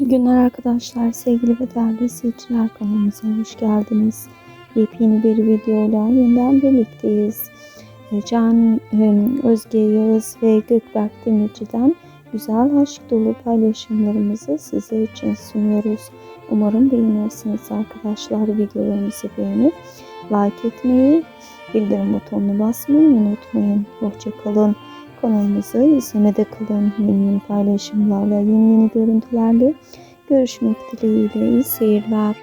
İyi günler arkadaşlar, sevgili ve değerli izleyiciler kanalımıza hoş geldiniz. Yepyeni bir videoyla yeniden birlikteyiz. Ee, Can e, Özge Yağız ve Gökberk Demirci'den güzel aşk dolu paylaşımlarımızı sizler için sunuyoruz. Umarım beğenirsiniz arkadaşlar videolarımızı beğenip like etmeyi, bildirim butonuna basmayı unutmayın. Hoşçakalın. Kanalımızı izlemede kalın. Yeni yeni paylaşımlarla, yeni yeni görüntülerle görüşmek dileğiyle. İyi seyirler.